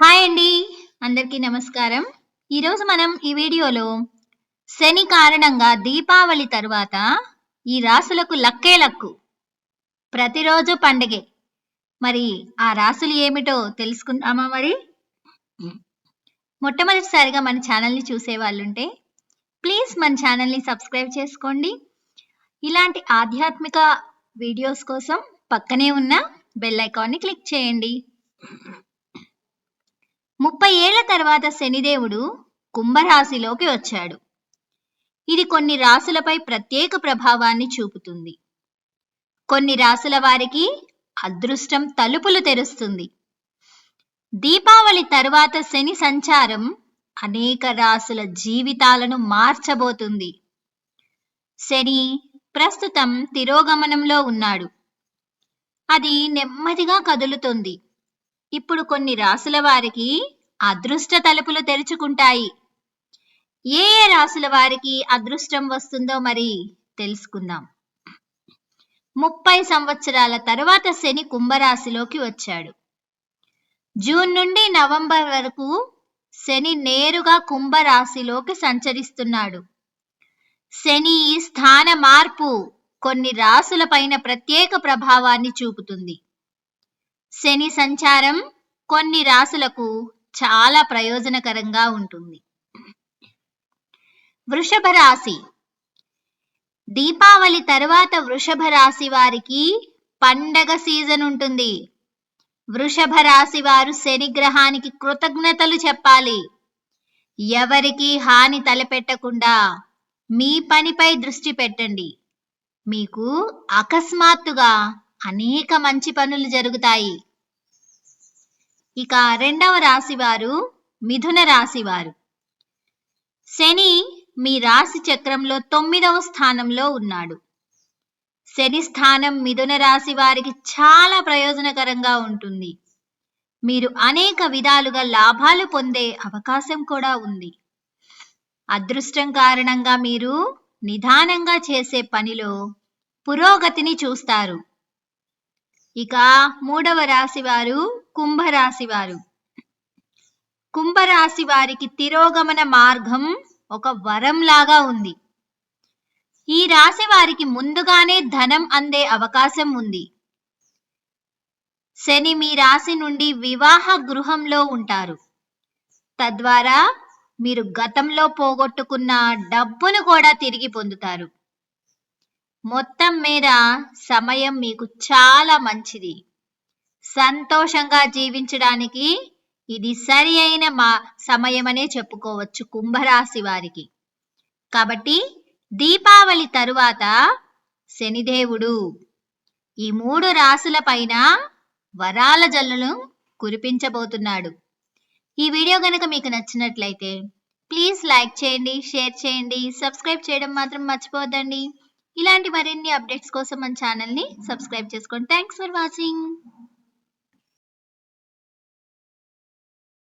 Hi అండి. అందరికీ నమస్కారం. ఈరోజు మనం ఈ వీడియోలో శని కారణంగా దీపావళి తరువాత ఈ రాసులకు లక్కే లక్కు. ప్రతిరోజు పండగే. మరి ఆ రాసులు ఏమిటో తెలుసుకుందామా మరి? మొట్టమొదటిసారిగా మన ఛానల్ని చూసే వాళ్ళుంటే ప్లీజ్ మన ఛానల్ని సబ్స్క్రైబ్ చేసుకోండి. ఇలాంటి ఆధ్యాత్మిక వీడియోస్ కోసం పక్కనే ఉన్న బెల్ ఐకాన్ని క్లిక్ చేయండి. ముప్పై ఏళ్ళ తర్వాత శనిదేవుడు కుంభరాశిలోకి వచ్చాడు. ఇది కొన్ని రాశులపై ప్రత్యేక ప్రభావాన్ని చూపుతుంది. కొన్ని రాశుల వారికి అదృష్టం తలుపులు తెరుస్తుంది. దీపావళి తరువాత శని సంచారం అనేక రాశుల జీవితాలను మార్చబోతుంది. శని ప్రస్తుతం తిరోగమనంలో ఉన్నాడు. అది నెమ్మదిగా కదులుతుంది. ఇప్పుడు కొన్ని రాసుల వారికి అదృష్ట తలుపులు తెరుచుకుంటాయి. ఏ ఏ రాసుల వారికి అదృష్టం వస్తుందో మరి తెలుసుకుందాం. ముప్పై సంవత్సరాల తర్వాత శని కుంభరాశిలోకి వచ్చాడు. జూన్ నుండి నవంబర్ వరకు శని నేరుగా కుంభరాశిలోకి సంచరిస్తున్నాడు. శని స్థాన మార్పు కొన్ని రాసులపైన ప్రత్యేక ప్రభావాన్ని చూపుతుంది. శని సంచారం కొన్ని రాసులకు చాలా ప్రయోజనకరంగా ఉంటుంది. వృషభ రాశి. దీపావళి తర్వాత వృషభ రాశి వారికి పండగ సీజన్ ఉంటుంది. వృషభ రాశి వారు శని గ్రహానికి కృతజ్ఞతలు చెప్పాలి. ఎవరికి హాని తలపెట్టకుండా మీ పనిపై దృష్టి పెట్టండి. మీకు అకస్మాత్తుగా అనేక మంచి పనులు జరుగుతాయి. ఇక రెండవ రాశివారు మిథున రాశివారు. శని మీ రాశి చక్రంలో తొమ్మిదవ స్థానంలో ఉన్నాడు. శని స్థానం మిథున రాశి వారికి చాలా ప్రయోజనకరంగా ఉంటుంది. మీరు అనేక విధాలుగా లాభాలు పొందే అవకాశం కూడా ఉంది. అదృష్టం కారణంగా మీరు నిదానంగా చేసే పనిలో పురోగతిని చూస్తారు. ఇక మూడవ రాశి వారు కుంభరాశి వారు కుంభరాశి వారికి తిరోగమన మార్గం ఒక వరం లాగా ఉంది. ఈ రాశి వారికి ముందుగానే ధనం అందే అవకాశం ఉంది. శని మీ రాశి నుండి వివాహ గృహంలో ఉంటారు. తద్వారా మీరు గతంలో పోగొట్టుకున్న డబ్బును కూడా తిరిగి పొందుతారు. మొత్తం మీద సమయం మీకు చాలా మంచిది. సంతోషంగా జీవించడానికి ఇది సరి అయిన మా సమయమనే చెప్పుకోవచ్చు కుంభరాశి వారికి. కాబట్టి దీపావళి తరువాత శనిదేవుడు ఈ మూడు రాసుల పైన వరాల జల్లును కురిపించబోతున్నాడు. ఈ వీడియో కనుక మీకు నచ్చినట్లయితే ప్లీజ్ లైక్ చేయండి షేర్ చేయండి సబ్స్క్రైబ్ చేయడం మాత్రం మర్చిపోవద్దండి. ఇలాంటి మరిన్ని అప్డేట్స్ కోసం మన ఛానల్ని సబ్స్క్రైబ్ చేసుకోండి. Thanks for watching